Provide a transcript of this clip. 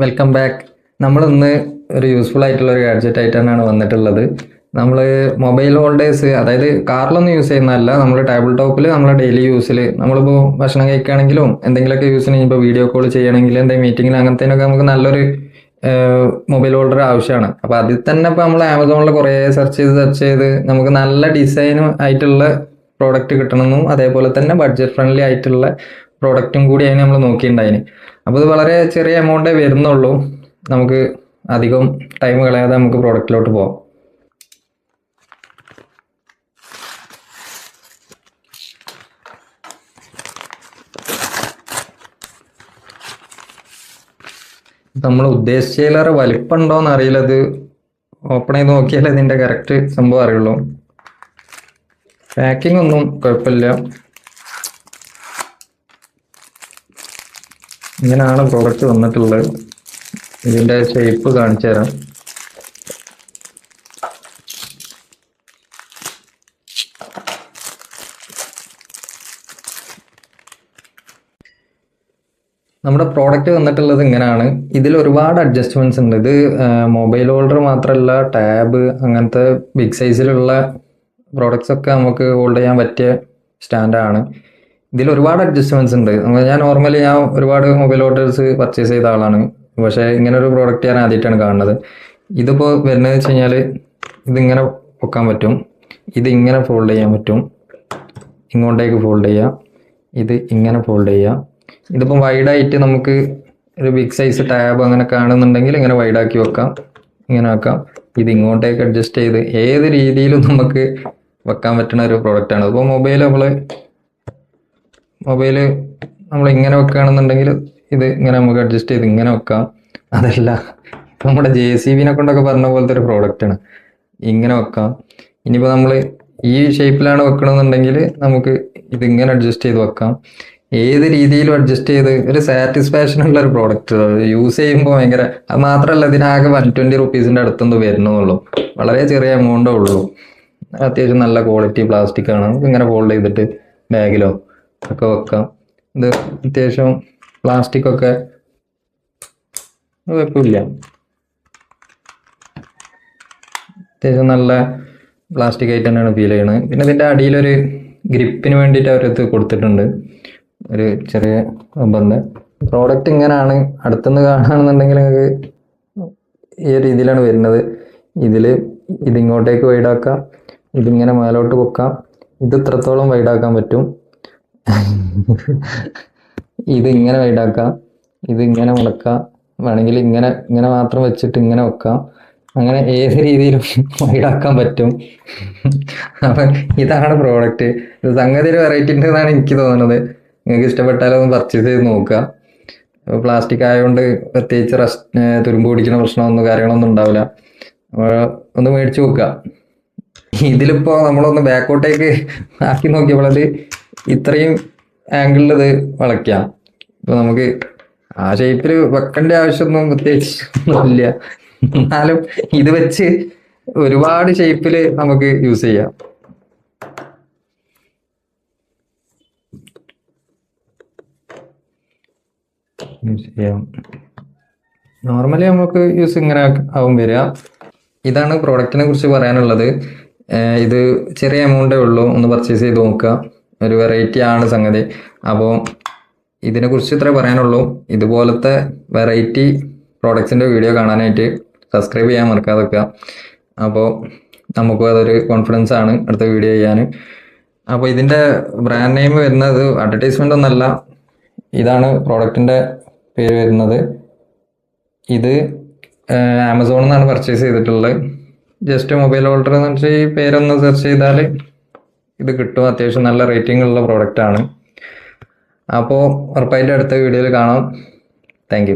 Welcome back നമ്മൾ ഇന്ന് ഒരു യൂസ്ഫുൾ ആയിട്ടുള്ള ഒരു ഗാഡ്ജറ്റ് ആയിട്ടാണ് വന്നിട്ടുള്ളത്. നമ്മൾ മൊബൈൽ ഹോൾഡേഴ്സ് അതായത് കാറിലൊന്നും യൂസ് ചെയ്യുന്നതല്ല. നമ്മൾ ടേബിൾ ടോപ്പിൽ നമ്മളെ ഡെയിലി യൂസിൽ നമ്മളിപ്പോൾ ഭക്ഷണം കഴിക്കുകയാണെങ്കിലും എന്തെങ്കിലുമൊക്കെ യൂസിന് ഇപ്പോൾ വീഡിയോ കോൾ ചെയ്യണമെങ്കിൽ എന്തെങ്കിലും മീറ്റിങ്ങിൽ അങ്ങനത്തേനൊക്കെ നമുക്ക് നല്ലൊരു മൊബൈൽ ഹോൾഡർ ആവശ്യമാണ്. അപ്പോൾ അതിൽ തന്നെ ഇപ്പോൾ നമ്മൾ ആമസോണിൽ കുറേ സെർച്ച് ചെയ്ത് സെർച്ച് ചെയ്ത് നമുക്ക് നല്ല ഡിസൈനും ആയിട്ടുള്ള പ്രോഡക്റ്റ് കിട്ടണമെന്നും അതേപോലെ തന്നെ ബഡ്ജറ്റ് ഫ്രണ്ട്ലി ആയിട്ടുള്ള പ്രോഡക്റ്റും കൂടി അതിന് നമ്മൾ നോക്കിയിട്ടുണ്ടായിന്. അപ്പോൾ ഇത് വളരെ ചെറിയ എമൗണ്ടേ വരുന്നുള്ളൂ. നമുക്ക് അധികം ടൈം കളയാതെ നമുക്ക് പ്രോഡക്റ്റിലോട്ട് പോകാം നമ്മൾ ഉദ്ദേശിച്ചതിലേറെ വലിപ്പം ഉണ്ടോന്ന് അറിയില്ല അത് ഓപ്പൺ ചെയ്ത് നോക്കിയാലേ ഇതിന്റെ കറക്റ്റ് സംഭവം അറിയുള്ളൂ. പാക്കിംഗ് ഒന്നും കുഴപ്പമില്ല. ഇങ്ങനെയാണ് പ്രോഡക്റ്റ് വന്നിട്ടുള്ളത്. ഇതിന്റെ ഷേപ്പ് കാണിച്ചു തരാം. നമ്മുടെ പ്രോഡക്റ്റ് വന്നിട്ടുള്ളത് ഇങ്ങനെയാണ്. ഇതിൽ ഒരുപാട് അഡ്ജസ്റ്റ്മെന്റ്സ് ഉണ്ട്. ഇത് മൊബൈൽ ഹോൾഡർ മാത്രമല്ല ടാബ് അങ്ങനത്തെ ബിഗ് സൈസിലുള്ള പ്രോഡക്റ്റ്സ് ഒക്കെ നമുക്ക് ഹോൾഡ് ചെയ്യാൻ പറ്റിയ സ്റ്റാൻഡാണ് ഇതിൽ ഒരുപാട് അഡ്ജസ്റ്റ്മെന്റ്സ് ഉണ്ട്. ഞാൻ നോർമലി ഞാൻ ഒരുപാട് മൊബൈൽ ഓർഡേഴ്സ് പർച്ചേസ് ചെയ്ത ആളാണ്. പക്ഷേ ഇങ്ങനെ ഒരു പ്രോഡക്റ്റ് ഞാൻ ആദ്യമായിട്ടാണ് കാണുന്നത്. ഇതിപ്പോൾ വരുന്നത് വെച്ച് കഴിഞ്ഞാൽ ഇതിങ്ങനെ വെക്കാൻ പറ്റും. ഇത് ഇങ്ങനെ ഫോൾഡ് ചെയ്യാൻ പറ്റും. ഇങ്ങോട്ടേക്ക് ഫോൾഡ് ചെയ്യാം. ഇത് ഇങ്ങനെ ഫോൾഡ് ചെയ്യാം. ഇതിപ്പം വൈഡായിട്ട് നമുക്ക് ഒരു ബിഗ് സൈസ് ടാബ് അങ്ങനെ കാണുന്നുണ്ടെങ്കിൽ ഇങ്ങനെ വൈഡാക്കി വെക്കാം. ഇങ്ങനെ വെക്കാം. ഇത് ഇങ്ങോട്ടേക്ക് അഡ്ജസ്റ്റ് ചെയ്ത് ഏത് രീതിയിലും നമുക്ക് വെക്കാൻ പറ്റുന്ന ഒരു പ്രോഡക്റ്റാണ് അപ്പോൾ മൊബൈൽ നമ്മൾ മൊബൈൽ നമ്മൾ ഇങ്ങനെ വെക്കുകയാണെന്നുണ്ടെങ്കിൽ ഇത് ഇങ്ങനെ നമുക്ക് അഡ്ജസ്റ്റ് ചെയ്ത് ഇങ്ങനെ വെക്കാം. അതല്ല നമ്മുടെ ജെ സി ബിനെ കൊണ്ടൊക്കെ പറഞ്ഞ പോലത്തെ ഒരു പ്രോഡക്റ്റ് ആണ്. ഇങ്ങനെ വെക്കാം. ഇനിയിപ്പോൾ നമ്മൾ ഈ ഷേപ്പിലാണ് വെക്കണമെന്നുണ്ടെങ്കിൽ നമുക്ക് ഇത് ഇങ്ങനെ അഡ്ജസ്റ്റ് ചെയ്ത് വെക്കാം. ഏത് രീതിയിലും അഡ്ജസ്റ്റ് ചെയ്ത് ഒരു സാറ്റിസ്ഫാക്ഷൻ ഉള്ള ഒരു പ്രോഡക്റ്റ് യൂസ് ചെയ്യുമ്പോൾ ഭയങ്കര അത് മാത്രമല്ല ഇതിനാകെ വൺ ട്വന്റി റുപ്പീസിന്റെ അടുത്തൊന്നും വരുന്നുള്ളൂ. വളരെ ചെറിയ എമൗണ്ടേ ഉള്ളൂ. അത്യാവശ്യം നല്ല ക്വാളിറ്റി പ്ലാസ്റ്റിക് ആണ്. ഇങ്ങനെ ഫോൾഡ് ചെയ്തിട്ട് ബാഗിലോ ഒക്കെ വെക്കാം. ഇത് അത്യാവശ്യം പ്ലാസ്റ്റിക് ഒക്കെ. കുഴപ്പമില്ല. അത്യാവശ്യം നല്ല പ്ലാസ്റ്റിക് ആയിട്ട് തന്നെയാണ് ഫീൽ ചെയ്യണത്. പിന്നെ ഇതിന്റെ അടിയിലൊരു ഗ്രിപ്പിന് വേണ്ടിയിട്ട് അവരത് കൊടുത്തിട്ടുണ്ട്. ഒരു ചെറിയ റബ്ബറിന്റെ പ്രോഡക്റ്റ് ഇങ്ങനെയാണ് അടുത്തുനിന്ന് കാണുകയാണെന്നുണ്ടെങ്കിൽ നിങ്ങൾക്ക് ഈ രീതിയിലാണ് വരുന്നത്. ഇതിൽ ഇതിങ്ങോട്ടേക്ക് വൈഡാക്കാം ഇതിങ്ങനെ മേലോട്ട് പൊക്കാം. ഇത് ഇത്രത്തോളം വൈഡാക്കാൻ പറ്റും. ഇത് ഇങ്ങനെ വൈഡാക്കാം ഇത് ഇങ്ങനെ മുടക്കാം വേണമെങ്കിൽ ഇങ്ങനെ ഇങ്ങനെ മാത്രം വെച്ചിട്ട് ഇങ്ങനെ വെക്കാം. അങ്ങനെ ഏത് രീതിയിലും വൈഡാക്കാൻ പറ്റും. അപ്പം ഇതാണ് പ്രോഡക്റ്റ് ഇത് സംഗതി ഒരു വെറൈറ്റി ഉണ്ടെന്നാണ് എനിക്ക് തോന്നുന്നത്. നിങ്ങൾക്ക് ഇഷ്ടപ്പെട്ടാലൊന്ന് പർച്ചേസ് ചെയ്ത് നോക്കുക. പ്ലാസ്റ്റിക് ആയതുകൊണ്ട് പ്രത്യേകിച്ച് റസ്റ്റ് തുരുമ്പ് പിടിക്കുന്ന പ്രശ്നമൊന്നും കാര്യങ്ങളൊന്നും ഉണ്ടാവില്ല. ഒന്ന് മേടിച്ച് നോക്കുക. ഇതിലിപ്പോൾ നമ്മളൊന്ന് ബാക്കോട്ടേക്ക് ആക്കി നോക്കിയപ്പോൾ അത് ഇത്രയും ആംഗിളിൽ ഇത് വളയ്ക്കാം. ഇപ്പൊ നമുക്ക് ആ ഷേപ്പിൽ വെക്കേണ്ട ആവശ്യമൊന്നും പ്രത്യേകിച്ച് ഒന്നുമില്ല. എന്നാലും ഇത് വെച്ച് ഒരുപാട് ഷേപ്പിൽ നമുക്ക് യൂസ് ചെയ്യാം. യൂസ് ചെയ്യാം. നോർമലി നമുക്ക് യൂസ് ഇങ്ങനെ ആവും വരിക. ഇതാണ് പ്രോഡക്റ്റിനെ കുറിച്ച് പറയാനുള്ളത്. ഇത് ചെറിയ എമൗണ്ടേ ഉള്ളൂ. ഒന്ന് പർച്ചേസ് ചെയ്ത് നോക്കുക. ഒരു വെറൈറ്റി ആണ് സംഗതി. അപ്പോൾ ഇതിനെക്കുറിച്ച് ഇത്രേ പറയാനുള്ളൂ. ഇതുപോലത്തെ വെറൈറ്റി പ്രോഡക്ട്സിന്റെ വീഡിയോ കാണാനായിട്ട് സബ്സ്ക്രൈബ് ചെയ്യാൻ മറക്കാതെ വെക്കുക അപ്പോൾ നമുക്കും അതൊരു കോൺഫിഡൻസ് ആണ് അടുത്ത വീഡിയോ ചെയ്യാൻ. അപ്പോൾ ഇതിന്റെ ബ്രാൻഡ് നെയിം വരുന്നത് അഡ്വർടൈസ്മെന്റ് ഒന്നല്ല. ഇതാണ് പ്രോഡക്റ്റിന്റെ പേര് വരുന്നത്. ഇത് ആമസോണിൽ നിന്നാണ് പർച്ചേസ് ചെയ്തിട്ടുള്ളത്. ജസ്റ്റ് മൊബൈൽ ഹോൾഡർ എന്ന് വെച്ചാൽ ഈ പേരൊന്ന് സെർച്ച് ചെയ്താൽ ഇത് കിട്ടും. അത്യാവശ്യം നല്ല റേറ്റിംഗ് ഉള്ള പ്രോഡക്റ്റാണ് അപ്പോൾ ഉറപ്പായിട്ട് അടുത്ത വീഡിയോയിൽ കാണാം. താങ്ക്